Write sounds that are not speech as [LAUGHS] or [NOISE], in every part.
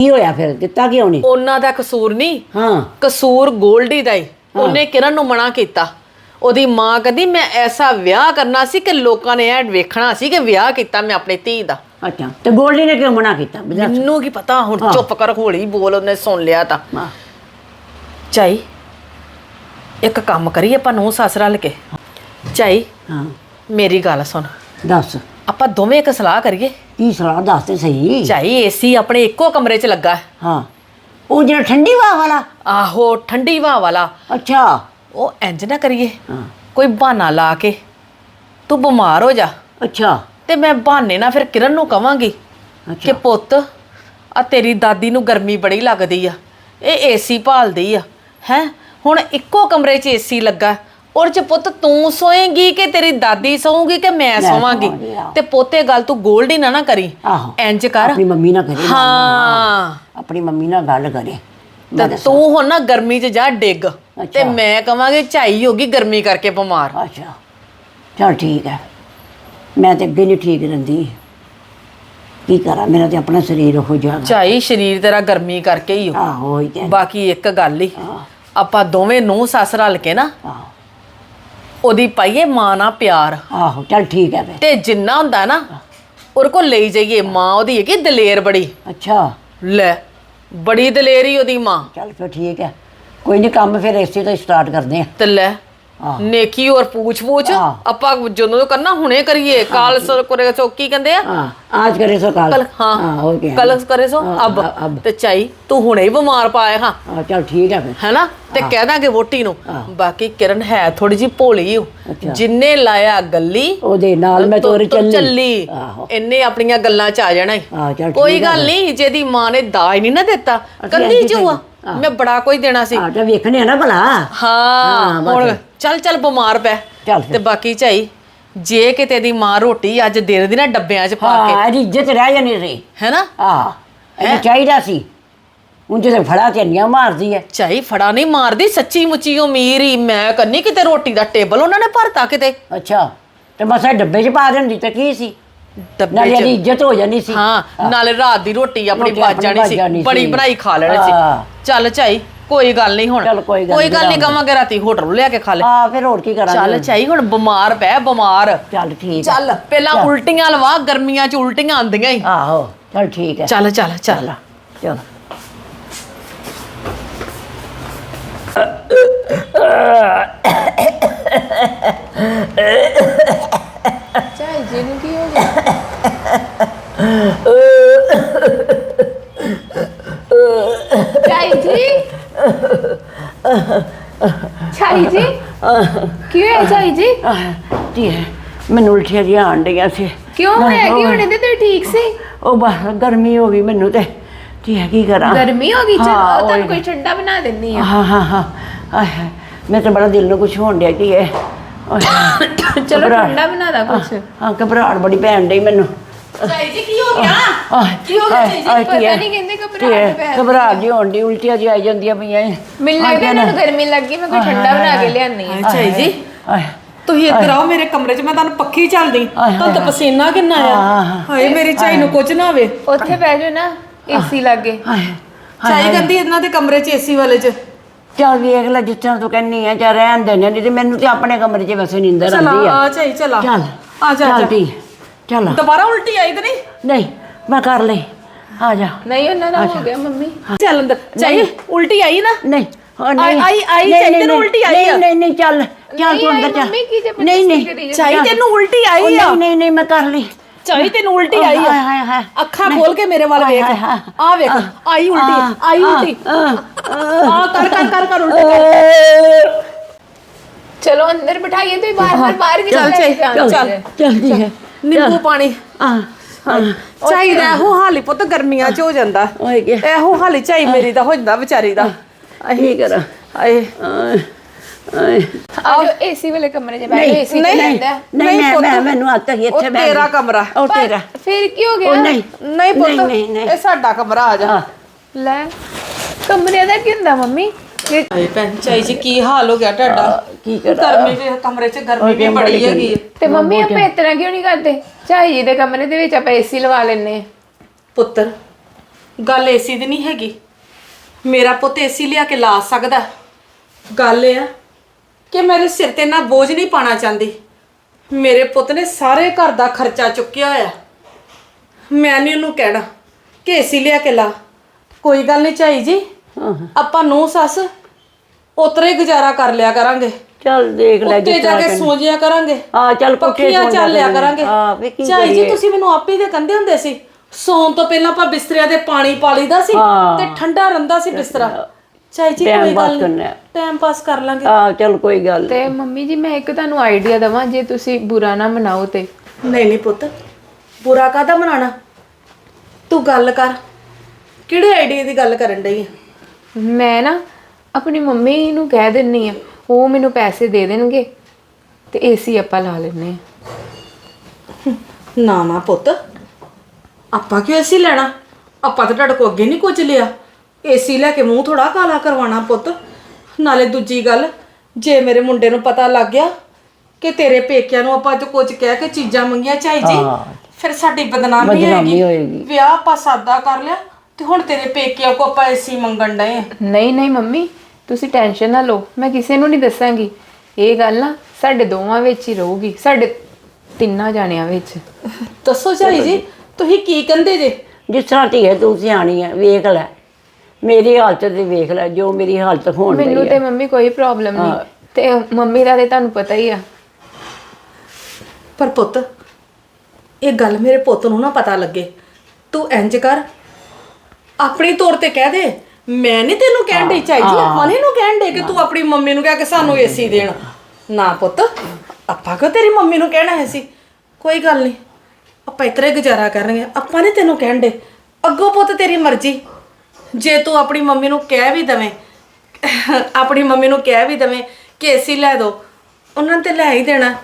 ਕੀ ਹੋਇਆ ਫਿਰ? ਦਿੱਤਾ ਕਿਉਂ ਨਹੀਂ? ਉਹਨਾਂ ਦਾ ਕਸੂਰ ਨਹੀਂ। ਹਾਂ। ਕਸੂਰ ਗੋਲਡੀ ਦਾ ਹੀ। ਉਹਨੇ ਕਿਰਨ ਨੂੰ ਮਨਾ ਕੀਤਾ? ਉਹਦੀ ਮਾਂ ਕਹਿੰਦੀ ਮੈਂ ਐਸਾ ਵਿਆਹ ਕਰਨਾ ਸੀ ਕਿ ਲੋਕਾਂ ਨੇ ਇਹ ਵੇਖਣਾ ਸੀ ਕਿ ਵਿਆਹ ਕੀਤਾ ਮੈਂ ਆਪਣੀ ਧੀ ਦਾ। ਅੱਛਾ। ਤੇ ਗੋਲਡੀ ਨੇ ਕਿਉਂ ਮਨਾ ਕੀਤਾ। ਮੈਨੂੰ ਕੀ ਪਤਾ? ਹੁਣ ਚੁੱਪ ਕਰ ਹੌਲੀ ਬੋਲ ਉਹਨੇ ਸੁਣ ਲਿਆ ਤਾਂ। ਚਾਈ ਇੱਕ ਕੰਮ ਕਰੀਏ ਆਪਾਂ ਨੂੰ ਸੱਸ ਰਲ ਕੇ। ਚਾਈ ਹਾਂ। ਮੇਰੀ ਗੱਲ ਸੁਣ। ਦੱਸ। ਆਪਾਂ ਦੋਵੇਂ ਇੱਕ ਸਲਾਹ ਕਰੀਏ। ਕੀ ਸਲਾਹ ਦੱਸ ਤੇ ਸਹੀ? ਚਾਈ ਏਸੀ ਆਪਣੇ ਇੱਕੋ ਕਮਰੇ 'ਚ ਲੱਗਾ ਹੈ। ਹਾਂ। ਉਹ ਜਿਹੜਾ ਠੰਡੀ ਹਵਾ ਵਾਲਾ? ਆਹੋ ਠੰਡੀ ਹਵਾ ਵਾਲਾ। ਅੱਛਾ। ਉਹ ਇੰਜ ਨਾ ਕਰੀਏ। ਹਾਂ। ਕੋਈ ਬਹਾਨਾ ਲਾ ਕੇ। ਤੂੰ ਬਿਮਾਰ ਹੋ ਜਾ। ਅੱਛਾ। ਤੇ ਮੈਂ ਬਹਾਨੇ ਨਾਲ ਫਿਰ ਕਿਰਨ ਨੂੰ ਕਵਾਂਗੀ ਕਿ ਅੱਛਾ ਪੁੱਤ ਆ ਤੇਰੀ ਦਾਦੀ ਨੂੰ ਗਰਮੀ ਬੜੀ ਲੱਗਦੀ ਆ। ਇਹ ਏਸੀ ਭਾਲਦੀ ਆ। ਹੈ? ਹੁਣ ਇੱਕੋ ਕਮਰੇ 'ਚ ਏਸੀ ਲੱਗਾ। ਔਰ ਚ ਪੁੱਤ ਤੂੰ ਸੋਏਂਗੀ ਕਿ ਤੇਰੀ ਦਾਦੀ ਸੌਂਗੀ ਕਿ ਮੈਂ ਸੋਵਾਂਗੀ? ਸੌਵਾਂਗੀ, ਆਹੋ। ਤੇ ਪੋਤੇ ਗੱਲ ਤੂੰ ਗੋਲਡੀ ਨਾ ਨਾ ਕਰੀ। ਆਹੋ। ਇੰਜ ਕਰ। ਆਪਣੀ ਮੰਮੀ ਨਾਲ ਕਰੇ ਹਾਂ। ਆਪਣੀ ਮੰਮੀ ਨਾਲ ਗੱਲ ਕਰੇ। ਤੇ ਤੂੰ ਹੁਣ ਨਾ ਗਰਮੀ 'ਚ ਜਾ ਡਿੱਗ। ਤੇ ਮੈਂ ਕਵਾਂਗੀ ਝਾਈ ਹੋਗੀ ਗਰਮੀ ਕਰਕੇ ਬਿਮਾਰ। ਅੱਛਾ। ਚਲ ਠੀਕ ਹੈ ਮੈਂ ਤੇ ਅੱਗੇ ਨਹੀਂ ਠੀਕ ਰਹਿੰਦੀ। ਕੀ ਕਰਾਂ? ਮੇਰਾ ਤੇ ਆਪਣਾ ਸਰੀਰ ਹੋ ਜਾਗਾ ਝਾਈ ਸਰੀਰ ਤੇਰਾ ਗਰਮੀ ਕਰਕੇ ਹੀ ਹੋ ਆਹੋ ਹੀ ਤੇ। ਬਾਕੀ ਇੱਕ ਗੱਲ ਹੀ। ਆਪਾਂ ਦੋਵੇਂ ਨੂੰ ਸੱਸ ਰਲ ਕੇ ਨਾ ਆਹੋ। ਉਹਦੀ ਪਾਈਏ ਮਾਂ ਨਾਲ ਪਿਆਰ। ਆਹੋ ਚਲ ਠੀਕ ਹੈ ਫਿਰ। ਤੇ ਜਿੰਨਾ ਹੁੰਦਾ ਨਾ ਉਹਦੇ ਕੋਲ ਲਈ ਜਾਈਏ ਮਾਂ ਉਹਦੀ ਹੈਗੀ ਦਲੇਰ ਬੜੀ। ਅੱਛਾ। ਲੈ ਬੜੀ ਦਲੇਰੀ ਉਹਦੀ ਮਾਂ। ਚਲ ਫਿਰ ਠੀਕ ਹੈ। ਕੋਈ ਨਹੀਂ ਕੰਮ ਫਿਰ ਇਸੇ ਤੋਂ ਸਟਾਰਟ ਕਰਦੇ ਆ ਤੇ ਲੈ। ਨੇਕੀ ਔਰ ਪੂਛ ਪੂਛ। ਆਪਾਂ ਜਦੋਂ ਕਰਨਾ ਹੁਣੇ ਕਰੀਏ ਕਾਲ ਸਰ ਕਰੇ ਸੋ ਕੀ ਕਹਿੰਦੇ ਆ। ਹਾਂ ਆਜ ਕਰੇ ਸੋ ਕਾਲ। ਹਾਂ ਹੋ ਗਿਆ ਕਲ ਕਰੇ ਸੋ ਅਬ। ਤੇ ਚਾਈ ਤੂੰ ਹੁਣੇ ਹੀ ਬਿਮਾਰ ਪਾਏ ਹਾਂ। ਚਲ ਠੀਕ ਹੈ ਫਿਰ। ਹੈਨਾ? ਤੇ ਕਹਿ ਦਾਂਗੇ ਵੋਟੀ ਨੂੰ ਬਾਕੀ ਕਿਰਨ ਹੈ ਥੋੜੀ ਜੀ ਭੋਲੀ। ਜਿੰਨੇ ਲਾਇਆ ਗੱਲੀ ਉਹਦੇ ਨਾਲ ਮੈਂ ਤੋਰ ਚੱਲੀ। ਇੰਨੇ ਆਪਣੀਆਂ ਗੱਲਾਂ ਚ ਆ ਜਾਣਾ ਕੋਈ ਗੱਲ ਨਹੀਂ ਜਿਹਦੀ ਮਾਂ ਨੇ ਦਾਜ ਨਹੀਂ ਨਾ ਦਿੱਤਾ ਕੱਲੀ ਇੰਝ ਜੋ ਆ। ਮੈਂ ਬੜਾ ਕੁਝ ਦੇਣਾ ਸੀ। ਆ ਤਾਂ ਵੇਖਣੇ ਆ ਨਾ ਭਲਾ। ਹਾਂ। ਹੁਣ ਚੱਲ ਚੱਲ ਬਿਮਾਰ ਪੈ। ਚੱਲ ਫਿਰ। ਤੇ ਬਾਕੀ ਝਾਈ ਜੇ ਕਿਤੇ ਦੀ ਮਾਂ ਰੋਟੀ ਅੱਜ ਦੇ ਦਿੰਦੀ ਨਾ ਡੱਬਿਆਂ 'ਚ ਪਾ ਕੇ। ਹਾਂ ਇਹਦੀ ਇੱਜ਼ਤ ਰਹਿ ਜਾਣੀ ਸੀ ਹੈਨਾ? ਆ ਇਹ ਚਾਹੀਦਾ ਸੀ। ਉਂਝ ਤੇ ਫੜਾ ਤੇ ਅੰਨੀਆਂ ਮਾਰਦੀ ਹੈ ਝਾਈ ਫੜਾ ਨਹੀਂ ਮਾਰਦੀ ਸੱਚੀ ਮੁੱਚੀ ਉਮੀਰ ਹੀ। ਮੈਂ ਕੰਨੀ ਕਿਤੇ ਰੋਟੀ ਦਾ ਟੇਬਲ ਉਹਨਾਂ ਨੇ ਭਰਤਾ ਕਿਤੇ। ਅੱਛਾ ਤੇ ਮਸਾ ਡੱਬੇ 'ਚ ਪਾ ਦਿੰਦੀ ਤੇ ਕੀ ਸੀ? ਡੱਬੇ ਨਾਲੇ 'ਚ। ਇਹਦੀ ਇੱਜ਼ਤ ਹੋ ਜਾਣੀ ਸੀ। ਹਾਂ ਨਾਲੇ ਰਾਤ ਦੀ ਰੋਟੀ ਆਪਣੀ ਰੋਟੀ ਬਚ ਆਪਣੀ ਜਾਣੀ ਬਚ ਸੀ। ਜਾਣੀ ਸੀ। ਬਣਾਈ ਖਾ ਲੈਣੀ ਹਾਂ। ਸੀ ਚੱਲ ਝਾਈ ਕੋਈ ਗੱਲ ਨਹੀਂ ਹੁਣ। ਚੱਲ ਕੋਈ ਗੱਲ ਕੋਈ ਗੱਲ ਨਹੀਂ। ਕਵਾਂਗੇ ਰਾਤੀ ਹੋਟਲ ਲਿਆ ਕੇ ਖਾ ਲੈ। ਆ ਫਿਰ ਹੋਰ ਕੀ ਕਰਾਂਗੇ? ਚੱਲ ਝਾਈ ਹੁਣ ਬਿਮਾਰ ਪੈ ਬਿਮਾਰ। ਚੱਲ ਠੀਕ ਹੈ। ਚੱਲ ਪਹਿਲਾਂ ਉਲਟੀਆਂ ਲਵਾ ਗਰਮੀਆਂ 'ਚ ਉਲਟੀਆਂ ਆਉਂਦੀਆਂ ਹੀ। ਆਹੋ ਚੱਲ ਠੀਕ ਹੈ ਚੱਲ ਚੱਲ ਚੱਲ। ਚਲ ਚਾਈ ਜੀ ਨੂੰ ਕੀ ਹੋ ਗਿਆ ਚਾਈ ਜੀ ਚਾਈ ਜੀ ਕੀ ਹੋਇਆ ਚਾਈ ਜੀ ਮੈਨੂੰ ਉਲਟੀਆਂ ਜਿਹੀਆਂ ਆਣ ਡਈਆਂ ਸੀ। ਕਿਉਂ? ਹੋਇਆ ਕੀ ਹੋਣੇ ਤੇ ਠੀਕ ਸੀ? ਉਹ ਬਸ ਗਰਮੀ ਹੋ ਗਈ ਮੈਨੂੰ ਤੇ। ਹੈ ਕੀ ਕਰਾਂ? ਗਰਮੀ ਹੋ ਗਈ? ਚਲ। ਤੁਹਾਨੂੰ ਕੋਈ ਠੰਡਾ ਬਣਾ ਦਿੰਨੀ ਆ। ਹਾਂ ਹਾਂ ਹਾਂ। ਆਏ ਮੈਂ ਤਾਂ ਬੜਾ ਦਿਲ ਨੂੰ ਕੁਝ ਹੋਣ ਡਿਆ ਹਾਏ, [COUGHS] ਚਲੋ। ਠੰਡਾ ਬਣਾ ਦਾ ਕੁਛ। ਹਾਂ ਘਬਰਾਹਟ ਬੜੀ ਪੈਣ ਡਈ ਮੈਨੂੰ। ਝਾਈ ਜੀ ਕੀ ਹੋ ਗਿਆ? ਆਏ, ਕੀ ਹੋ ਗਿਆ ਆਏ, ਜੀ? ਆਏ, ਪਤਾ ਕੀ ਹੈ? ਨਹੀਂ ਕਹਿੰਦੇ ਕੀ ਘਬਰਾਹਟ ਹੈ? ਪੈ ਘਬਰਾਹਟ ਜੀ ਹੋਣ ਡਈ ਉਲਟੀਆਂ ਜੀ ਆਈ ਜਾਂਦੀਆਂ ਪਈਆਂ ਐ। ਮੈਨੂੰ ਆਏ ਲੱਗਦਾ ਭੈਣ। ਮੈਨੂੰ ਗਰਮੀ ਲੱਗੀ ਮੈਂ ਕੋਈ ਠੰਡਾ ਬਣਾ ਕੇ ਲਿਆਨੀ ਆ ਝਾਈ ਜੀ। ਆਏ, ਤੁਸੀਂ ਇੱਧਰ ਆਓ ਮੇਰੇ ਕਮਰੇ 'ਚ ਮੈਂ ਤੁਹਾਨੂੰ ਪੱਖੀ ਚੱਲਦੀ। ਤੁਹਾਨੂੰ ਤਾਂ ਪਸੀਨਾ ਕਿੰਨਾ ਆ। ਹਾਏ ਮੇਰੀ ਝਾਈ ਨੂੰ ਕੁਝ ਨਾ ਹੋਵੇ। ਉੱਥੇ ਬਹਿ ਜਾਓ ਨਾ ਏਸੀ ਲੱਗੇ। ਝਾਈ ਕਹਿੰਦੀ ਇਹਨਾਂ ਦੇ ਕਮਰੇ 'ਚ ਏਸੀ ਵਾਲੇ 'ਚ। ਚੱਲ ਵੇਖ ਲੈ ਤਰ੍ਹਾਂ ਤੂੰ ਕਹਿੰਨੀ ਆ ਚਾ ਰਹਿਣ ਦੇ ਨਹੀਂ ਤੇ ਮੈਨੂੰ ਤੇ ਆਪਣੇ ਕਮਰੇ 'ਚ ਵੈਸੇ ਨੀਂਦਰ ਆਉਂਦੀ ਆ। ਆ ਚਲਾ ਚੱਲ। ਆ ਜਾ ਚੱਲ ਜਾ। ਚੱਲ। ਦੁਬਾਰਾ ਉਲਟੀ ਆਈ ਤੇ ਨਹੀਂ? ਨਹੀਂ ਮੈਂ ਕਰ ਲਈ। ਆ ਜਾ। ਨਹੀਂ ਉਹਨਾਂ ਦਾ ਹੋ ਗਿਆ ਮੰਮੀ। ਚੱਲ ਅੰਦਰ। ਝਾਈ ਉਲਟੀ ਆਈ ਨਾ? ਨਹੀਂ ਹਾਂ, ਨਹੀਂ। ਆਈ- ਆਈ ਨਹੀਂ, ਚਾਹੀਦੀ ਨਹੀਂ, ਨੂੰ ਉਲਟੀ ਆਈ ਨਹੀਂ ਆ। ਨਹੀਂ ਨਹੀਂ ਚੱਲ। ਚੱਲ ਨਹੀਂ ਤੂੰ ਅੰਦਰ ਚੱਲ। ਮੰਮੀ ਕੀ ਨਹੀਂ ਜ਼ਬਰਦਸਤੀ ਨਹੀਂ। ਕਰੀ ਜਾਂਦੀ? ਝਾਈ ਤੈਨੂੰ ਉਲਟੀ ਉਹ ਆਈ ਆ। ਨਹੀਂ ਨਹੀਂ ਨਹੀਂ ਮੈਂ ਕਰ ਲਈ। ਝਾਈ ਤੈਨੂੰ ਉਲਟੀ ਆਈ ਹਾਏ, ਹਾਏ, ਆ। ਅੱਖਾਂ ਖੋਲ ਕੇ ਮੇਰੇ ਵੱਲ ਹਾਏ, ਵੇਖ। ਹਾਏ, ਹਾਏ। ਆ ਵੇਖ। ਆਈ ਉਲਟੀ ਆਈ ਉਲਟੀ। ਆ ਕਰ ਕਰ ਕਰ ਕਰ ਉਲਟੀ ਕਰ। ਚਲੋ ਅੰਦਰ ਬਿਠਾਈਏ ਤੁਸੀਂ ਬਾਹਰ ਬਾਹਰ ਬਾਹਰ ਕੀ ਚੱਲ, ਚੱਲ, ਚੱਲ। ਚੱਲ। ਜਲਦੀ ਹੈ ਨਿੰਬੂ ਪਾਣੀ। ਆ ਚਾਹੀਦਾ ਇਹੋ ਹਾਲੀ ਪੁੱਤ ਗਰਮੀਆਂ 'ਚ ਹੋ ਜਾਂਦਾ। ਓਏ ਕੀ ਇਹੋ ਹਾਲੀ ਚਾਈ ਮੇਰੀ ਦਾ ਹੋ ਜਾਂਦਾ ਵਿਚਾਰੀ ਦਾ। ਕੀ ਕਰਾਂ? ਆਏ। ਆਓ ਏਸੀ ਵਾਲੇ ਕਮਰੇ 'ਚ ਬੈਠੋ ਏਸੀ ਨਹੀਂ, ਤੇ ਲੈਂਦਾ ਨਹੀਂ ਨਹੀਂ, ਮੈਨੂੰ ਆਤਾ ਹੀ ਇੱਥੇ ਮੈਂ ਤੇਰਾ ਕਮਰਾ। ਉਹ ਤੇਰਾ। ਫਿਰ ਕੀ ਹੋ ਗਿਆ? ਨਹੀਂ। ਨਹੀਂ ਪੁੱਤ। ਇਹ ਸਾਡਾ ਕਮਰਾ ਆ ਜਾ। ਲੈ ਕਮਰੇ ਦਾ ਕੀ ਹੁੰਦਾ ਮੰਮੀ? ਇਹ ਆਏ ਭੈਣ ਚਾਈ ਜੀ ਕੀ ਹਾਲ ਹੋ ਗਿਆ ਤੁਹਾਡਾ? ਕੀ ਕਰਾਂ? ਗਰਮੀ ਦੇ ਕਮਰੇ 'ਚ ਗਰਮੀ ਵੀ ਬੜੀ ਹੈਗੀ। ਹੈ ਤੇ ਮੰਮੀ ਆਪਾਂ ਇਤਨਾ ਕਿਉਂ ਨਹੀਂ ਕਰਦੇ? ਚਾਹੀ ਜੀ ਦੇ ਕਮਰੇ ਦੇ ਵਿੱਚ ਆਪਾਂ ਏਸੀ ਲਵਾ ਲੈਨੇ ਆ ਪੁੱਤਰ ਗੱਲ ਏਸੀ ਦੀ ਨਹੀਂ ਹੈਗੀ। ਮੇਰਾ ਪੁੱਤ ਏਸੀ ਲਿਆ ਕੇ ਲਾ ਸਕਦਾ। ਗੱਲ ਇਹ ਆ ਕਿ ਮੇਰੇ ਸਿਰ ਤੇ ਨਾ ਬੋਝ ਨਹੀਂ ਪਾਣਾ ਚਾਹੁੰਦੀ। ਮੇਰੇ ਪੁੱਤ ਨੇ ਸਾਰੇ ਘਰ ਦਾ ਖਰਚਾ ਚੁੱਕਿਆ ਹੋਇਆ। ਮੈਂ ਨਹੀਂ ਉਹਨੂੰ ਕਹਿਣਾ ਕਿ ਏਸੀ ਲਿਆ ਕੇ ਲਾ। ਕੋਈ ਗੱਲ ਨਹੀਂ ਚਾਈ ਜੀ। ਆਪਾਂ ਨੂੰ ਸੱਸ ਉਤਰੇ ਗੁਜ਼ਾਰਾ ਕਰ ਲਿਆ ਕਰਾਂਗੇ। ਚੱਲ ਦੇਖ ਲੈ ਉੱਤੇ ਜਾ ਕੇ ਸੌਂ ਜਿਆ ਕਰਾਂਗੇ। ਹਾਂ ਚੱਲ ਪੁੱਠੇ ਪੱਖੀਆਂ ਸੌਂ ਚੱਲ ਲਿਆ ਕਰਾਂਗੇ। ਹਾਂ, ਵੀ ਕੀ ਜੀ ਕਰੀਏ? ਤੁਸੀਂ ਮੈਨੂੰ ਆਪੇ ਦੇ ਕੰਦੇ ਹੁੰਦੇ ਸੀ। ਸੌਣ ਤੋਂ ਪਹਿਲਾਂ ਆਪਾਂ ਬਿਸਤਰਿਆਂ ਦੇ ਪਾਣੀ ਪਾਲੀਦਾ ਸੀ ਹਾਂ। ਤੇ ਠੰਡਾ ਰਹਿੰਦਾ ਸੀ ਬਿਸਤਰਾ। ਚਾਈ ਜੀ ਕੋਈ ਗੱਲ ਕਰਨਾ। ਨਹੀਂ ਹੈ। ਟਾਈਮ ਪਾਸ ਕਰ ਲਾਂਗੇ। ਆ ਚੱਲ ਕੋਈ ਗੱਲ। ਤੇ ਮੰਮੀ ਜੀ ਮੈਂ ਇੱਕ ਤੁਹਾਨੂੰ ਆਈਡੀਆ ਦਵਾਂ ਜੇ ਤੁਸੀਂ ਬੁਰਾ ਨਾ ਮਨਾਓ ਤੇ। ਨਹੀਂ ਨਹੀਂ ਪੁੱਤ। ਬੁਰਾ ਕਾਦਾ ਮਨਾਣਾ? ਤੂੰ ਗੱਲ ਕਰ। ਕਿਹੜੇ ਆਈਡੀਆ ਦੀ ਗੱਲ ਕਰਨ ਡਈ ਮੈਂ ਨਾ ਆਪਣੀ ਮੰਮੀ ਨੂੰ ਕਹਿ ਦਿੰਨੀ ਆ ਉਹ ਮੈਨੂੰ ਪੈਸੇ ਦੇ ਦੇਣਗੇ ਤੇ ਏਸੀ ਆਪਾਂ ਲਾ ਲੈਨੇ ਆ। ਨਾ ਨਾ ਪੁੱਤ ਆਪਾਂ ਕਿਉਂ ਏਸੀ ਲੈਣਾ? ਆਪਾਂ ਤਾਂ ਤੁਹਾਡੇ ਕੋ ਅੱਗੇ ਨਹੀਂ ਕੁਝ ਲਿਆ। ਏਸੀ ਲੈ ਕੇ ਮੂੰਹ ਥੋੜਾ ਕਾਲਾ ਕਰਵਾਉਣਾ ਪੁੱਤ। ਨਾਲੇ ਦੂਜੀ ਗੱਲ ਜੇ ਮੇਰੇ ਮੁੰਡੇ ਨੂੰ ਪਤਾ ਲੱਗ ਗਿਆ ਕਿ ਤੇਰੇ ਪੇਕਿਆਂ ਨੂੰ ਆਪਾਂ ਅੱਜ ਕੁਝ ਕਹਿ ਕੇ ਚੀਜ਼ਾਂ ਮੰਗੀਆਂ ਚਾਈ ਜੀ ਹਾਂ। ਫਿਰ ਸਾਡੀ ਬਦਨਾਮੀ ਬਦਨਾਮੀ ਹੋਏਗੀ ਹੋਏਗੀ। ਵਿਆਹ ਆਪਾਂ ਸਾਦਾ ਕਰ ਲਿਆ ਤੇ ਹੁਣ ਤੇਰੇ ਪੇਕਿਆਂ ਕੋ ਆਪਾਂ ਏਸੀ ਮੰਗਣ ਡਏ ਆ। ਨਹੀਂ ਨਹੀਂ ਮੰਮੀ ਤੁਸੀਂ ਟੈਨਸ਼ਨ ਨਾ ਲਓ ਮੈਂ ਕਿਸੇ ਨੂੰ ਨਹੀਂ ਦੱਸਾਂਗੀ। ਇਹ ਗੱਲ ਨਾ ਸਾਡੇ ਦੋਵਾਂ ਵਿੱਚ ਹੀ ਰਹੂਗੀ ਸਾਡੇ ਤਿੰਨਾਂ ਜਾਣਿਆਂ ਵਿੱਚ। ਦੱਸੋ ਚਾਈ ਜੀ ਤੁਸੀਂ ਕੀ ਕਹਿੰਦੇ ਜੇ? ਜਿਸ ਤਰ੍ਹਾਂ ਧੀਏ ਤੂੰ ਸਿਆਣੀ ਹੈ ਵੇਖ ਲੈ। ਮੇਰੀ ਹਾਲਤ ਤੇ ਵੇਖ ਲੈ ਜੋ ਮੇਰੀ ਹਾਲਤ ਹੋਣ ਮੈਨੂੰ ਡਈ ਤੇ ਮੰਮੀ ਕੋਈ ਪ੍ਰੋਬਲਮ ਨਹੀਂ। ਤੇ ਮੰਮੀ ਦਾ ਤੇ ਤੁਹਾਨੂੰ ਪਤਾ ਹੀ ਆ। ਪਰ ਪੁੱਤ ਇਹ ਗੱਲ ਮੇਰੇ ਪੁੱਤ ਨੂੰ ਨਾ ਪਤਾ ਲੱਗੇ। ਤੂੰ ਇੰਜ ਕਰ ਆਪਣੀ ਤੌਰ ਤੇ ਕਹਿ ਦੇ। ਮੈਂ ਨਹੀਂ ਤੈਨੂੰ ਕਹਿਣ ਡਈ ਚਾਹੀਦੀ ਆਪਾਂ ਨੀ ਇਹਨੂੰ ਕਹਿਣ ਦੇ ਕਿ ਤੂੰ ਆਪਣੀ ਮੰਮੀ ਨੂੰ ਕਹਿ ਕੇ ਸਾਨੂੰ ਏਸੀ ਦੇਣ। ਨਾ ਪੁੱਤ ਆਪਾਂ ਕਿਉਂ ਤੇਰੀ ਮੰਮੀ ਨੂੰ ਕਹਿਣਾ ਹੈ ਸੀ? ਕੋਈ ਗੱਲ ਨਹੀਂ ਆਪਾਂ ਇਤਰੇ ਗੁਜ਼ਾਰਾ ਕਰਾਂਗੇ ਆਪਾਂ ਨੇ ਤੈਨੂੰ ਕਹਿਣ ਦੇ ਅੱਗੋਂ ਪੁੱਤ ਤੇਰੀ ਮਰਜ਼ੀ। ਜੇ ਤੂੰ ਆਪਣੀ ਮੰਮੀ ਨੂੰ ਕਹਿ ਵੀ ਦਵੇਂ ਆਪਣੀ ਮੰਮੀ ਨੂੰ ਕਹਿ ਵੀ ਦਵੇਂ ਕਿ ਏਸੀ ਲੈ ਦੋ ਉਹਨਾਂ ਨੇ ਤੇ ਲੈ ਹੀ ਦੇਣਾ।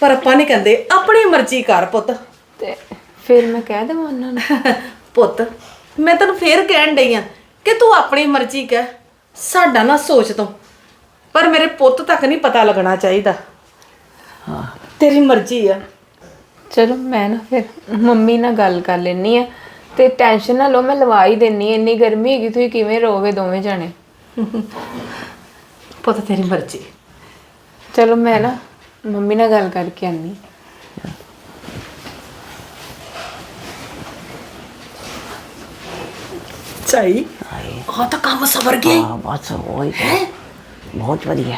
ਪਰ ਆਪਾਂ ਨਹੀਂ ਕਹਿੰਦੇ। ਆਪਣੀ ਮਰਜ਼ੀ ਕਰ ਪੁੱਤ। ਤੇ ਫਿਰ ਮੈਂ ਕਹਿ ਦੇਵਾਂ ਉਹਨਾਂ ਨੂੰ? ਪੁੱਤ ਮੈਂ ਤੈਨੂੰ ਫੇਰ ਕਹਿਣ ਡਈ ਆ ਕਿ ਤੂੰ ਆਪਣੀ ਮਰਜ਼ੀ ਕਹਿ ਸਾਡਾ ਨਾ ਸੋਚ ਤੂੰ। ਪਰ ਮੇਰੇ ਪੁੱਤ ਤੱਕ ਨਹੀਂ ਪਤਾ ਲੱਗਣਾ ਚਾਹੀਦਾ। ਹਾਂ। ਤੇਰੀ ਮਰਜ਼ੀ ਆ। ਚਲੋ ਮੈਂ ਨਾ ਫਿਰ ਮੰਮੀ ਨਾਲ ਗੱਲ ਕਰ ਲੈਣੀ ਆ ਤੇ ਟੈਨਸ਼ਨ ਨਾ ਲਓ ਮੈਂ ਲਵਾ ਹੀ ਦੇਣੀ ਇੰਨੀ ਗਰਮੀ ਹੈਗੀ ਤੁਸੀਂ ਕਿਵੇਂ ਰਹੋਗੇ ਦੋਵੇਂ ਜਾਣੇ? [LAUGHS] ਪੁੱਤ ਤੇਰੀ ਮਰਜ਼ੀ। ਚਲੋ ਮੈਂ ਨਾ ਮੰਮੀ ਨਾਲ ਗੱਲ ਕਰਕੇ ਆਨੀ ਚਾਈ? ਆ ਤਾਂ ਕੰਮ ਸਵਰ ਗਏ। ਹਾਂ ਬਸ ਹੋਈ ਬਹੁਤ ਵਧੀਆ।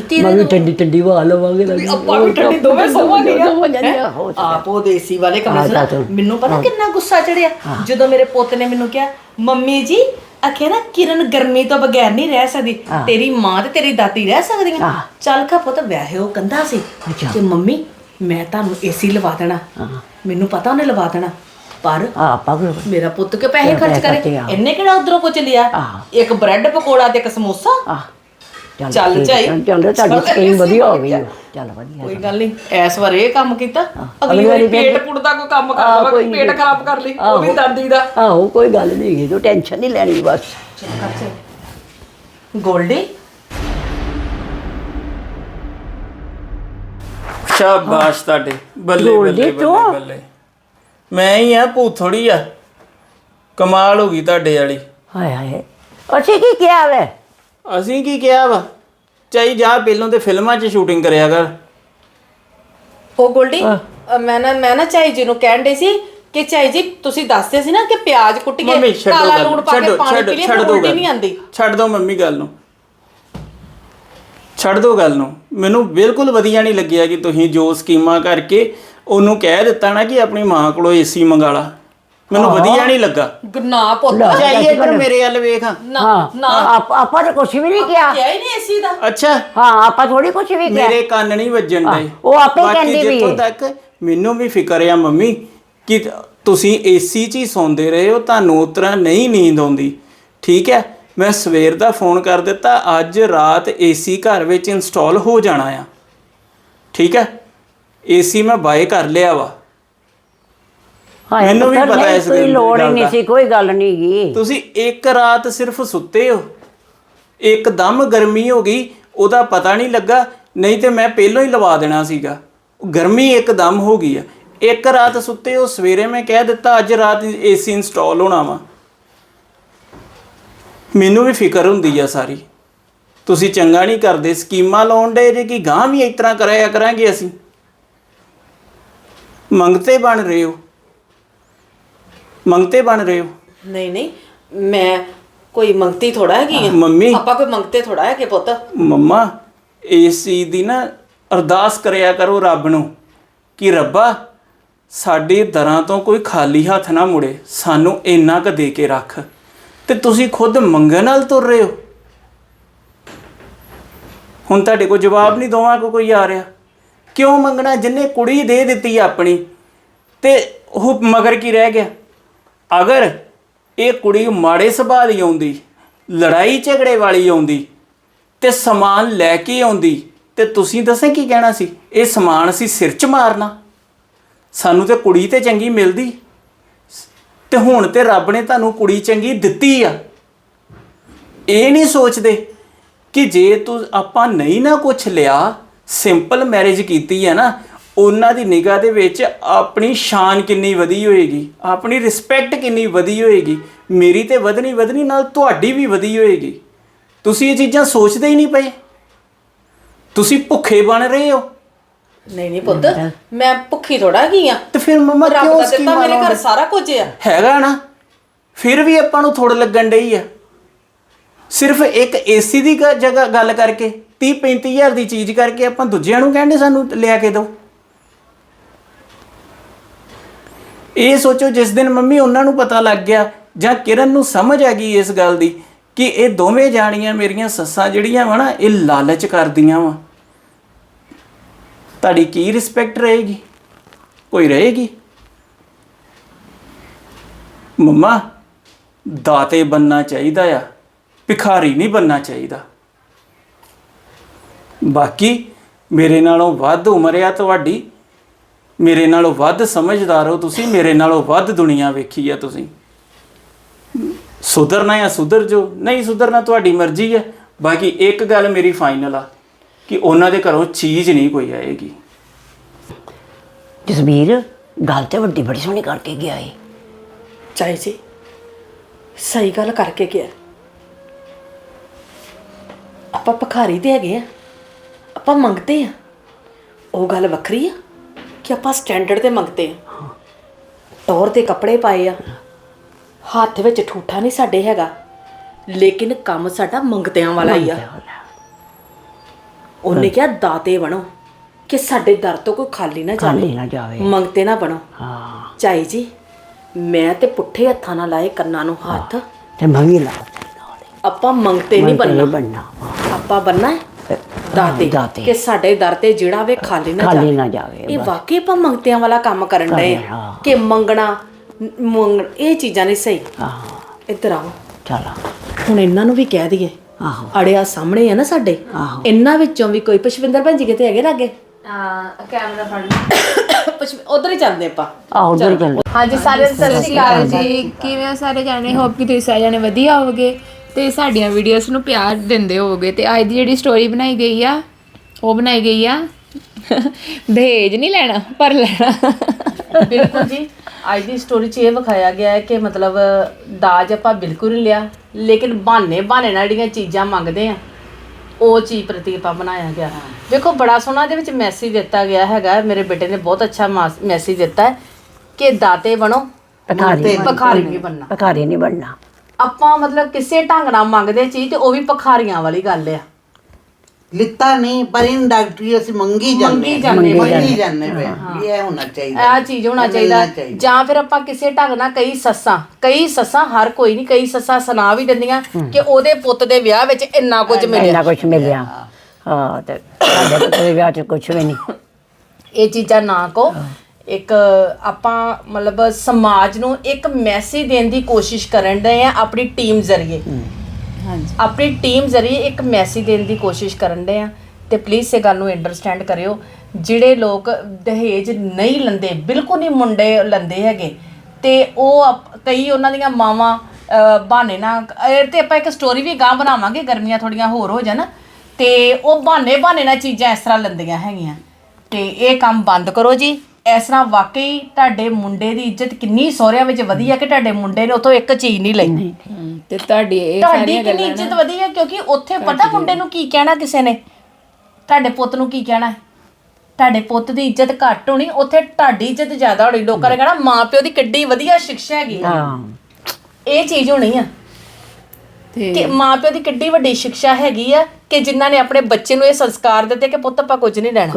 ਤੇਰੇ ਮੈਂ ਵੀ ਠੰਡੀ ਠੰਡੀ ਹਵਾ ਲਵਾਂਗੇ ਲੱਗੀ। ਆਪਾਂ ਵੀ ਠੰਡੀ ਦੋਵੇਂ ਸੋਵਾਂਗੇ। ਹੋ? ਜਾਂਦੀਆਂ ਹੋ ਆਪ ਉਹ ਦੇਸੀ ਵਾਲੇ ਕਮਰੇ ਹਾਂ, ਚ। ਮੈਨੂੰ ਪਤਾ ਕਿੰਨਾ ਗੁੱਸਾ ਚੜਿਆ? ਜਦੋਂ ਮੇਰੇ ਪੁੱਤ ਨੇ ਮੈਨੂੰ ਕਿਹਾ ਮੰਮੀ ਜੀ ਆਖਿਆ ਨਾ ਕਿਰਨ ਗਰਮੀ ਤੋਂ ਬਗੈਰ ਨਹੀਂ ਰਹਿ ਸਕਦੀ। ਤੇਰੀ ਮਾਂ ਤੇ ਤੇਰੀ ਦਾਦੀ ਰਹਿ ਸਕਦੀਆਂ। ਹਾਂ। ਚੱਲ ਖਾ ਪੁੱਤ ਵਿਆਹੇ ਉਹ ਕੰਦਾ ਸੀ। ਅੱਛਾ। ਕਿ ਮੰਮੀ ਮੈਂ ਤੁਹਾਨੂੰ ਏਸੀ ਲਵਾ ਦੇਣਾ। ਮੈਨੂੰ ਪਤਾ ਉਹਨੇ ਲਵਾ ਦੇਣਾ। ਪਰ ਆ ਪਗੜ ਮੇਰਾ ਪੁੱਤ ਕੇ ਪੈਸੇ ਖਰਚ ਕਰੇ। ਇੰਨੇ ਕਿਹੜਾ ਉਧਰੋਂ ਕੁਝ ਲਿਆ? ਆਹ। ਇੱਕ ਬ੍ਰੈਡ ਪਕੌੜਾ ਤੇ ਇੱਕ ਸਮੋਸਾ? ਆ ਚੱਲ ਝਾਈ। ਚੱਲ ਤੁਹਾਡੀ ਸਕੀਮ ਵਧੀਆ ਹੋ ਗਈ। ਓ। ਚੱਲ ਵਧੀਆ ਕੋਈ ਗੱਲ ਨਹੀਂ ਐਸ ਵਾਰ ਇਹ ਕੰਮ ਕੀਤਾ। ਅਗਲੀ ਵਾਰੀ ਪੇਟ ਫਿਰ- ਪੁੱਟ ਦਾ ਕੋਈ ਕੰਮ ਕਰ ਆਹ, ਲਵਾਂਗੇ ਕੋਈ ਪੇਟ ਖਰਾਬ ਕਰ ਲਈ ਉਹ ਵੀ ਆਹੋ। ਦਾਦੀ ਦਾ। ਆਹੋ ਕੋਈ ਗੱਲ ਨਹੀਂ ਹੈਗੀ ਤੂੰ ਟੈਨਸ਼ਨ ਨਹੀਂ ਲੈਣੀ ਬਸ। ਗੋਲਡੀ? ਸ਼ਾਬਾਸ਼ ਤੁਹਾਡੇ। ਬੱਲੇ ਗੋਲਡੀ ਬੱਲੇ ਤੂੰ? ਬੱਲੇ ਬੱਲੇ। ਮੈਂ ਹੀ ਆ ਭੂਥੋੜੀ ਆ। ਕਮਾਲ ਹੋ ਗਈ ਤੁਹਾਡੇ ਵਾਲੀ। ਹਾਏ ਹਾਏ ਅਸੀਂ ਕੀ ਕਿਹਾ ਵੇ? ਅਸੀਂ ਕੀ ਕਿਹਾ ਵਾ? ਚਾਈ ਜਾ ਪਹਿਲੋਂ ਤੇ ਫਿਲਮਾਂ 'ਚ ਸ਼ੂਟਿੰਗ ਕਰਿਆ ਕਰ। ਉਹ ਗੋਲਡੀ ਅ, ਮੈਂ ਨਾ ਮੈਂ ਨਾ ਚਾਈ ਜੀ ਨੂੰ ਕਹਿਣ ਡਈ ਸੀ ਕਿ ਚਾਈ ਜੀ ਤੁਸੀਂ ਦੱਸਦੇ ਸੀ ਨਾ ਕਿ ਪਿਆਜ਼ ਕੁੱਟ ਮੰਮੀ ਕੇ ਛੱਡੋ ਕਾਲਾ ਗੱਲ ਲੂਣ ਪਾ ਕੇ ਛੱਡੋ ਪਾਣੀ ਛੱਡ ਪੀ ਲਿਆ ਛੱਡ ਦੋ ਉਲਟੀ ਗੱਲ ਨਹੀਂ ਆਂਦੀ। ਛੱਡ ਦੋ ਮੰਮੀ ਗੱਲ ਨੂੰ। ਛੱਡ ਦੋ ਗੱਲ ਨੂੰ। ਮੈਨੂੰ ਬਿਲਕੁਲ ਵਧੀਆ ਨਹੀਂ ਲੱਗਿਆ ਕਿ ਤੁਸੀਂ ਜੋ ਸਕੀਮਾਂ ਕਰਕੇ ਉਹਨੂੰ ਕਹਿ ਦਿੱਤਾ ਨਾ ਕਿ ਆਪਣੀ ਮਾਂ ਕੋਲੋਂ ਏਸੀ ਮੰਗਾ ਲਾ। ਮੈਨੂੰ ਵਧੀਆ ਨਹੀਂ ਲੱਗਾ। ਨਾ ਪੁੱਤ। ਚਾਈ ਇੱਧਰ ਮੇਰੇ ਵੱਲ ਵੇਖ। ਨਾ ਹਾਂ ਨਾ ਆਪ- ਆਪਾਂ ਤਾਂ ਕੁਝ ਵੀ ਨਹੀਂ ਕਿਹਾ। ਕਿਹਾ ਹੀ ਨਹੀਂ ਏਸੀ ਦਾ। ਅੱਛਾ। ਹਾਂ ਆਪਾਂ ਥੋੜੀ ਕੁਝ ਵੀ ਕਿਹਾ। ਮੇਰੇ ਕੰਨ ਨਹੀਂ ਵੱਜਣ ਦੇ। ਉਹ ਆਪੇ ਕਹਿੰਦੀ ਵੀ ਜਿੱਥੋਂ ਹੈ। ਤੱਕ ਮੈਨੂੰ ਵੀ ਫਿਕਰ ਆ ਮੰਮੀ ਕਿ ਤੁਸੀਂ ਏਸੀ 'ਚ ਹੀ ਸੌਂਦੇ ਰਹੇ ਹੋ ਤੁਹਾਨੂੰ ਉਤਰਾ ਨਹੀਂ ਨੀਂਦ ਆਉਂਦੀ। ਠੀਕ ਹੈ ਮੈਂ ਸਵੇਰ ਦਾ ਫੋਨ ਕਰ ਦਿੱਤਾ ਅੱਜ ਰਾਤ ਏਸੀ ਘਰ ਵਿੱਚ ਇੰਸਟਾਲ ਹੋ ਜਾਣਾ ਆ। ਠੀਕ ਹੈ ਏਸੀ ਮੈਂ ਬਾਏ ਕਰ ਲਿਆ ਵਾ। ਹਾਏ ਮੈਨੂੰ ਵੀ ਪੁੱਤਰ, ਪਤਾ ਨਹੀਂ, ਇਸ ਕੋਈ ਗੱਲ ਲੋੜ ਹੀ ਗੱਲ ਨਹੀਂ ਦਾ। ਸੀ ਕੋਈ ਗੱਲ ਨਹੀਂ ਗੀ। ਤੁਸੀਂ ਇੱਕ ਰਾਤ ਸਿਰਫ ਸੁੱਤੇ ਹੋ। ਇੱਕਦਮ ਗਰਮੀ ਹੋ ਗਈ ਉਹਦਾ ਪਤਾ ਨਹੀਂ ਲੱਗਾ ਨਹੀਂ ਤੇ ਮੈਂ ਪਹਿਲਾਂ ਹੀ ਲਵਾ ਦੇਣਾ ਸੀਗਾ। ਗਰਮੀ ਇੱਕਦਮ ਹੋ ਗਈ ਆ। ਇੱਕ ਰਾਤ ਸੁੱਤੇ ਹੋ ਸਵੇਰੇ ਮੈਂ ਕਹਿ ਦਿੱਤਾ ਅੱਜ ਰਾਤ ਏਸੀ ਇੰਸਟਾਲ ਹੋਣਾ ਵਾ। ਮੈਨੂੰ ਵੀ ਫਿਕਰ ਹੁੰਦੀ ਆ ਸਾਰੀ। ਤੁਸੀਂ ਚੰਗਾ ਨਹੀਂ ਕਰਦੇ ਸਕੀਮਾਂ ਲਾਉਣ ਦੇ ਜੇ ਕਿ ਗਾਂ ਵੀ ਇਸ ਤਰ੍ਹਾਂ ਕਰਾਇਆ ਕਰਾਂਗੇ ਅਸੀਂ। ਮੰਗਤੇ ਬਣ ਰਹੇ ਹੋ? ਮੰਗਤੇ ਬਣ ਰਹੇ ਹੋ? ਨਹੀਂ ਨਹੀਂ ਮੈਂ ਕੋਈ ਮੰਗਤੀ ਥੋੜਾ ਹੈਗੀ ਆ। ਮੰਮੀ। ਆਪਾਂ ਕੋਈ ਮੰਗਤੇ ਥੋੜਾ ਹੈਗੇ ਪੁੱਤ। ਮੰਮਾ ਇਸ ਚੀਜ਼ ਦੀ ਨਾ ਅਰਦਾਸ ਕਰਿਆ ਕਰੋ ਰੱਬ ਨੂੰ ਕਿ ਰੱਬਾ ਸਾਡੇ ਦਰਾਂ ਤੋਂ ਕੋਈ ਖਾਲੀ ਹੱਥ ਨਾ ਮੁੜੇ ਸਾਨੂੰ ਇੰਨਾ ਕੁ ਦੇ ਕੇ ਰੱਖ। ਤੇ ਤੁਸੀਂ ਖੁਦ ਮੰਗਣ ਨਾਲ ਤੁਰ ਰਹੇ ਹੋ? ਹੁਣ ਤੁਹਾਡੇ ਕੋਲ ਜਵਾਬ ਨਹੀਂ ਦੋਵਾਂ ਕੋ ਕੋਈ ਆ ਰਿਹਾ। ਕਿਉਂ ਮੰਗਣਾ? ਜਿੰਨੇ ਕੁੜੀ ਦੇ ਦਿੱਤੀ ਆਪਣੀ, ਤੇ ਉਹ ਮਗਰ ਕੀ ਰਹਿ ਗਿਆ? ਅਗਰ ਇਹ ਕੁੜੀ ਮਾੜੇ ਸੁਭਾਅ ਦੀ ਆਉਂਦੀ, ਲੜਾਈ ਝਗੜੇ ਵਾਲੀ ਆਉਂਦੀ, ਤੇ ਸਮਾਨ ਲੈ ਕੇ ਆਉਂਦੀ, ਤੇ ਤੁਸੀਂ ਦੱਸੇ ਕੀ ਕਹਿਣਾ ਸੀ? ਇਹ ਸਮਾਨ ਅਸੀਂ ਸਿਰ 'ਚ ਮਾਰਨਾ। ਸਾਨੂੰ ਤੇ ਕੁੜੀ ਤੇ ਚੰਗੀ ਮਿਲਦੀ। ਤੇ ਹੁਣ ਤੇ ਰੱਬ ਨੇ ਤੁਹਾਨੂੰ ਕੁੜੀ ਚੰਗੀ ਦਿੱਤੀ ਆ। ਇਹ ਨਹੀਂ ਸੋਚਦੇ ਕਿ ਜੇ ਤੂੰ ਆਪਾਂ ਨਹੀਂ ਨਾ ਕੁਝ ਲਿਆ ਸਿੰਪਲ ਮੈਰਿਜ ਕੀਤੀ ਹੈ ਨਾ ਉਹਨਾਂ ਦੀ ਨਿਗਾਹ ਦੇ ਵਿੱਚ ਆਪਣੀ ਸ਼ਾਨ ਕਿੰਨੀ ਵਧੀ ਹੋਏਗੀ ਆਪਣੀ ਰਿਸਪੈਕਟ ਕਿੰਨੀ ਵਧੀ ਹੋਏਗੀ ਮੇਰੀ ਤੇ ਵਧਣੀ ਵਧਣੀ ਨਾਲ ਤੁਹਾਡੀ ਵੀ ਵਧੀ ਹੋਏਗੀ। ਤੁਸੀਂ ਇਹ ਚੀਜ਼ਾਂ ਸੋਚਦੇ ਹੀ ਨਹੀਂ ਪਏ। ਤੁਸੀਂ ਭੁੱਖੇ ਬਣ ਰਹੇ ਹੋ। ਨਹੀਂ ਨਹੀਂ ਪੁੱਤ ਮੈਂ ਭੁੱਖੀ ਥੋੜਾ ਹੈਗੀ ਆ। ਤੇ ਫਿਰ ਮੰਮਾ ਰੱਬ ਕਿਉਂ ਦਾ ਦਿੱਤਾ ਸਕੀਮਾਂ ਮੇਰੇ ਘਰ? ਸਾਰਾ ਕੁਝ ਆ। ਹੈਗਾ ਨਾ। ਫਿਰ ਵੀ ਆਪਾਂ ਨੂੰ ਥੋੜ ਲੱਗਣ ਡਈ ਆ। ਸਿਰਫ ਇੱਕ ਏਸੀ ਦੀ ਗ- ਜਗ੍ਹਾ ਗੱਲ ਕਰਕੇ। 30 35000 ਦੀ ਚੀਜ਼ ਕਰਕੇ ਆਪਾਂ ਦੂਜਿਆਂ ਨੂੰ ਕਹਿੰਦੇ ਸਾਨੂੰ ਲਿਆ ਕੇ ਦਿਓ। ਇਹ ਸੋਚੋ ਜਿਸ ਦਿਨ ਮੰਮੀ ਉਹਨਾਂ ਨੂੰ ਪਤਾ ਲੱਗ ਗਿਆ ਜਾਂ ਕਿਰਨ ਨੂੰ ਸਮਝ ਆ ਗਈ ਇਸ ਗੱਲ ਦੀ ਕਿ ਇਹ ਦੋਵੇਂ ਜਾਣੀਆਂ ਮੇਰੀਆਂ ਸੱਸਾਂ ਜਿਹੜੀਆਂ ਵਾ ਨਾ, ਇਹ ਲਾਲਚ ਕਰਦੀਆਂ ਵਾ। ਤੁਹਾਡੀ ਕੀ ਰਿਸਪੈਕਟ ਰਹੇਗੀ? ਕੋਈ ਰਹੇਗੀ? ਮੰਮਾ, ਦਾਤੇ ਬੰਨਾ ਚਾਹੀਦਾ ਆ, ਭਿਖਾਰੀ ਨਹੀਂ ਬੰਨਾ ਚਾਹੀਦਾ। ਬਾਕੀ ਮੇਰੇ ਨਾਲੋਂ ਵੱਧ ਉਮਰ ਆ ਤੁਹਾਡੀ ਮੇਰੇ ਨਾਲੋਂ ਵੱਧ ਸਮਝਦਾਰ ਹੋ ਤੁਸੀਂ ਮੇਰੇ ਨਾਲੋਂ ਵੱਧ ਦੁਨੀਆ ਵੇਖੀ ਆ ਤੁਸੀਂ। ਸੁਧਰਨਾ ਜਾਂ ਸੁਧਰ ਜੋ ਨਹੀਂ ਸੁਧਰਨਾ ਤੁਹਾਡੀ ਮਰਜ਼ੀ ਹੈ ਬਾਕੀ ਇੱਕ ਗੱਲ ਮੇਰੀ ਫਾਈਨਲ ਆ ਕਿ ਉਹਨਾਂ ਦੇ ਘਰੋਂ ਚੀਜ਼ ਨਹੀਂ ਕੋਈ ਆਏਗੀ। ਜਸਬੀਰ ਗੱਲ ਤੇ ਵੱਡੀ ਬੜੀ ਸੋਹਣੀ ਕਰਕੇ ਗਿਆ ਏ। ਚਾਹੀ ਜੀ ਸਹੀ ਗੱਲ ਕਰਕੇ ਗਿਆ। ਆਪਾਂ ਭਖਾਰੀ ਤੇ ਹੈਗੇ ਆ। ਆਪਾਂ ਮੰਗਤੇ ਆ। ਉਹ ਗੱਲ ਵੱਖਰੀ ਆ ਕਿ ਆਪਾਂ ਸਟੈਂਡਰਡ ਤੇ ਮੰਗਤੇ ਆ। ਟੌਰ ਦੇ ਕੱਪੜੇ ਪਾਏ ਆ। ਹੱਥ ਵਿੱਚ ਠੂਠਾ ਨਹੀਂ ਸਾਡੇ ਹੈਗਾ। ਲੇਕਿਨ ਕੰਮ ਸਾਡਾ ਮੰਗਤਿਆਂ ਵਾਲਾ ਹੀ ਆ। ਉਹਨੇ ਕਿਹਾ ਦਾਤੇ ਬਣੋ ਕਿ ਸਾਡੇ ਦਰ ਤੋਂ ਕੋਈ ਖਾਲੀ ਨਾ ਖਾਲੀ ਜਾਵੇ ਨਾ ਜਾਵੇ। ਮੰਗਤੇ ਨਾ ਬਣੋ। ਹਾਂ। ਚਾਈ ਜੀ ਮੈਂ ਤੇ ਪੁੱਠੇ ਹੱਥਾਂ ਨਾਲ ਲਾਏ ਕੰਨਾਂ ਨੂੰ ਹੱਥ। ਤੇ ਮੈਂ ਵੀ ਲਾ ਆਪਾਂ ਮੰਗਤੇ ਨਹੀਂ ਬੰਨਾ ਬੰਨਾ ਬੰਨਾ ਆਪਾਂ ਬੰਨਾ ਹੈ। ਦਾਤੇ ਦਾਤੇ। ਕਿ ਸਾਡੇ ਦਰ ਤੇ ਜਿਹੜਾ ਵੇ ਖਾਲੀ ਨਾ ਖਾਲੀ ਜਾਵੇ। ਨਾ ਜਾਵੇ ਇਹ ਵਾਕਈ ਆਪਾਂ ਮੰਗਤਿਆਂ ਵਾਲਾ ਕੰਮ ਕਰਨ ਡਏ ਆ ਹਾਂ। ਕਿ ਮੰਗਣਾ ਮੰਗ ਇਹ ਚੀਜ਼ਾਂ ਨਹੀਂ ਸਹੀ। ਹਾਂ। ਇੱਧਰ ਆਓ। ਚਲਾ ਹੁਣ ਇਹਨਾਂ ਨੂੰ ਵੀ ਕਹਿ ਦਈਏ। ਆਹੋ। ਅੜਿਆ ਸਾਹਮਣੇ ਆ ਨਾ ਸਾਡੇ। ਆਹੋ। ਇਹਨਾਂ ਵਿੱਚੋਂ ਵੀ ਕੋਈ ਪੁਸ਼ਪਿੰਦਰ ਭੈਣ ਜੀ ਕਿਤੇ ਹੈਗੇ ਲਾਗੇ? ਆ ਕੈਮਰਾ ਫੜ ਉਧਰ ਹੀ ਚੱਲਦੇ ਆਪਾਂ। ਆਹ ਉਧਰ ਚੱਲ। ਹਾਂਜੀ ਸਾਰਿਆਂ ਨੂੰ ਸਤਿ ਸ਼੍ਰੀ ਅਕਾਲ ਜੀ। ਕਿਵੇਂ ਹੋ ਸਾਰੇ ਜਾਣੇ? ਹੋਪ ਕਿ ਤੁਸੀਂ ਸਾਰੇ ਜਾਣੇ ਵਧੀਆ ਹੋਵੋਗੇ। ਤੇ ਸਾਡੀਆਂ ਵੀਡੀਓਜ਼ ਨੂੰ ਪਿਆਰ ਦਿੰਦੇ ਹੋਵੋਗੇ ਤੇ ਅੱਜ ਦੀ ਜਿਹੜੀ ਸਟੋਰੀ ਬਣਾਈ ਗਈ ਆ ਉਹ ਬਣਾਈ ਗਈ ਆ। ਦਹੇਜ ਨਹੀਂ ਲੈਣਾ ਪਰ ਲੈਣਾ। ਬਿਲਕੁਲ ਜੀ। ਅੱਜ ਦੀ ਸਟੋਰੀ 'ਚ ਇਹ ਵਿਖਾਇਆ ਗਿਆ ਹੈ ਕਿ ਮਤਲਬ ਦਾਜ ਆਪਾਂ ਬਿਲਕੁਲ ਨਹੀਂ ਲਿਆ ਲੇਕਿਨ ਬਹਾਨੇ ਬਹਾਨੇ ਨਾਲ ਜਿਹੜੀਆਂ ਚੀਜ਼ਾਂ ਮੰਗਦੇ ਆ ਉਹ ਚੀਜ਼ ਪ੍ਰਤੀ ਆਪਾਂ ਬਣਾਇਆ ਗਿਆ। ਵੇਖੋ ਬੜਾ ਸੋਹਣਾ ਇਹਦੇ ਵਿੱਚ ਮੈਸੇਜ ਦਿੱਤਾ ਗਿਆ ਹੈਗਾ। ਮੇਰੇ ਬੇਟੇ ਨੇ ਬਹੁਤ ਅੱਛਾ ਮੈਸੇਜ ਦਿੱਤਾ ਹੈ ਕਿ ਦਾਤੇ ਬਣੋ ਭਖਾਰੀ ਨਹੀਂ ਬਣਨਾ। ਭਿਖਾਰੀ ਨਹੀਂ ਬਣਨਾ। ਆਪਾਂ ਮਤਲਬ ਕਿਸੇ ਢੰਗ ਨਾਲ ਮੰਗਦੇ ਚੀਜ਼ ਤੇ ਉਹ ਵੀ ਭਖਾਰੀਆਂ ਵਾਲੀ ਗੱਲ ਆ। ਲਿੱਤਾ ਨਹੀਂ ਪਰ ਇਨ ਡਾਕਟਰੀ ਅਸੀਂ ਮੰਗੀ ਜਾਂਦੇ ਮੰਗੀ ਜਾਂਦੇ ਹਾਂ। ਮੰਗੀ ਜਾਂਦੇ ਪਏ ਹਾਂ। ਵੀ ਇਹ ਹੋਣਾ ਚਾਹੀਦਾ। ਇਹ ਚੀਜ਼ ਹੋਣਾ ਚਾਹੀਦਾ। ਮਿਲਣਾ। ਜਾਂ ਫਿਰ ਆਪਾਂ ਕਿਸੇ ਢੰਗ ਨਾਲ ਕਈ ਸੱਸਾਂ ਕਈ ਸੱਸਾਂ ਹਰ ਕੋਈ ਨਹੀਂ ਕਈ ਸੱਸਾਂ ਸੁਣਾ ਵੀ ਦਿੰਦੀਆਂ ਕਿ ਉਹਦੇ ਪੁੱਤ ਦੇ ਵਿਆਹ ਵਿੱਚ ਇੰਨਾ ਕੁਝ ਮਿਲਿਆ। ਇੰਨਾ ਕੁਝ ਮਿਲਿਆ। ਹਾਂ ਤੇ ਸਾਡੇ ਕੋਈ ਵਿਆਹ ਚ ਕੁਝ ਵੀ ਨਹੀਂ। ਇਹ ਚੀਜ਼ਾਂ ਨਾ ਕੋ ਇੱਕ ਆਪਾਂ ਮਤਲਬ ਸਮਾਜ ਨੂੰ ਇੱਕ ਮੈਸੇਜ ਦੇਣ ਦੀ ਕੋਸ਼ਿਸ਼ ਕਰਨ ਰਹੇ ਆ ਆਪਣੀ ਟੀਮ ਜ਼ਰੀਏ। ਹਾਂਜੀ। ਆਪਣੀ ਟੀਮ ਜ਼ਰੀਏ ਇੱਕ ਮੈਸੇਜ ਦੇਣ ਦੀ ਕੋਸ਼ਿਸ਼ ਕਰਨ ਰਹੇ ਆ। ਤੇ ਪਲੀਜ਼ ਇਹ ਗੱਲ ਨੂੰ ਅੰਡਰਸਟੈਂਡ ਕਰਿਓ। ਜਿਹੜੇ ਲੋਕ ਦਹੇਜ ਨਹੀਂ ਲੰਦੇ ਬਿਲਕੁਲ ਨਹੀਂ ਮੁੰਡੇ ਲੰਦੇ ਹੈਗੇ ਤੇ ਉਹ ਕਈ ਉਹਨਾਂ ਦੀਆਂ ਮਾਵਾਂ ਬਹਾਨੇ ਨਾਲ ਇਹ ਤੇ ਆਪਾਂ ਇੱਕ ਸਟੋਰੀ ਵੀ ਗਾਂ ਬਣਾਵਾਂਗੇ ਗਰਮੀਆਂ ਥੋੜੀਆਂ ਹੋਰ ਹੋ ਜਾਣ। ਤੇ ਉਹ ਬਹਾਨੇ ਬਹਾਨੇ ਨਾਲ ਚੀਜ਼ਾਂ ਇਸ ਤਰ੍ਹਾਂ ਲੰਦੀਆਂ ਹੈਗੀਆਂ। ਤੇ ਇਹ ਕੰਮ ਬੰਦ ਕਰੋ ਜੀ। ਇਸ ਤਰ੍ਹਾਂ ਵਾਕਈ ਤੁਹਾਡੇ ਮੁੰਡੇ ਦੀ ਇੱਜ਼ਤ ਕਿੰਨੀ ਸਹੁਰਿਆਂ ਵਿੱਚ ਵਧੀ ਕਿ ਤੁਹਾਡੇ ਮੁੰਡੇ ਨੇ ਉਥੋਂ ਇੱਕ ਚੀਜ਼ ਨਹੀਂ ਲਈ? ਹਮ, ਤੇ ਤੁਹਾਡੀ ਇਹ ਤੁਹਾਡੀ ਸਾਰੀਆਂ ਕਿੰਨੀ ਗੱਲਾਂ ਇੱਜ਼ਤ ਵਧੀ ਆ ਕਿਉਂਕਿ ਉੱਥੇ ਪਤਾ ਮੁੰਡੇ ਨੂੰ ਕੀ ਕਹਿਣਾ ਕਿਸੇ ਨੇ? ਤੁਹਾਡੇ ਪੁੱਤ ਨੂੰ ਕੀ ਕਹਿਣਾ? ਤੁਹਾਡੇ ਪੁੱਤ ਦੀ ਇੱਜ਼ਤ ਘੱਟ ਹੋਣੀ ਉੱਥੇ ਤੁਹਾਡੀ ਇੱਜ਼ਤ ਜ਼ਿਆਦਾ ਹੋਣੀ। ਲੋਕਾਂ ਨੇ ਕਹਿਣਾ ਮਾਂ ਪਿਓ ਦੀ ਕਿੱਡੀ ਵਧੀਆ ਸਿੱਖਿਆ ਹੈਗੀ। ਹਾਂ। ਇਹ ਚੀਜ਼ ਹੋਣੀ ਆ। ਤੇ ਕਿ ਮਾਂ ਪਿਓ ਦੀ ਕਿੱਡੀ ਵੱਡੀ ਸਿੱਖਿਆ ਹੈਗੀ ਆ ਕਿ ਜਿਨ੍ਹਾਂ ਨੇ ਆਪਣੇ ਬੱਚੇ ਨੂੰ ਇਹ ਸੰਸਕਾਰ ਦਿੱਤੇ ਕਿ ਪੁੱਤ ਆਪਾਂ ਕੁਝ ਨਹੀਂ ਲੈਣਾ।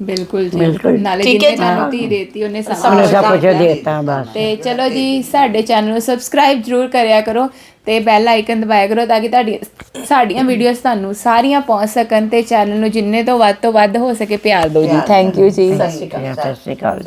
ਬਿਲਕੁਲ ਜੀ। ਬਿਲਕੁਲ। ਨਾਲੇ ਠੀਕ ਹੈ ਜਿੰਨੇ ਤੁਹਾਨੂੰ ਧੀ ਦੇਤੀ ਉਹਨੇ ਸਭ ਉਹਨੇ ਸਭ ਕੁਝ ਦੇਤਾ ਬਸ। ਤੇ ਚਲੋ ਜੀ ਸਾਡੇ ਚੈਨਲ ਨੂੰ ਸਬਸਕ੍ਰਾਈਬ ਜਰੂਰ ਕਰਿਆ ਕਰੋ ਤੇ ਬੈਲ ਆਈਕਨ ਦਬਾਇਆ ਕਰੋ ਤਾਂ ਕਿ ਤੁਹਾਡੀ ਸਾਡੀਆਂ ਵੀਡੀਓਜ਼ ਤੁਹਾਨੂੰ ਸਾਰੀਆਂ ਪਹੁੰਚ ਸਕਣ ਤੇ ਚੈਨਲ ਨੂੰ ਜਿੰਨੇ ਤੋਂ ਵੱਧ ਤੋਂ ਵੱਧ ਹੋ ਸਕੇ ਪਿਆਰ ਦਿਓ ਜੀ। ਥੈਂਕ ਯੂ ਜੀ। ਸਤਿ ਸ਼੍ਰੀ ਅਕਾਲ। ਸਤਿ ਸ਼੍ਰੀ ਅਕਾਲ।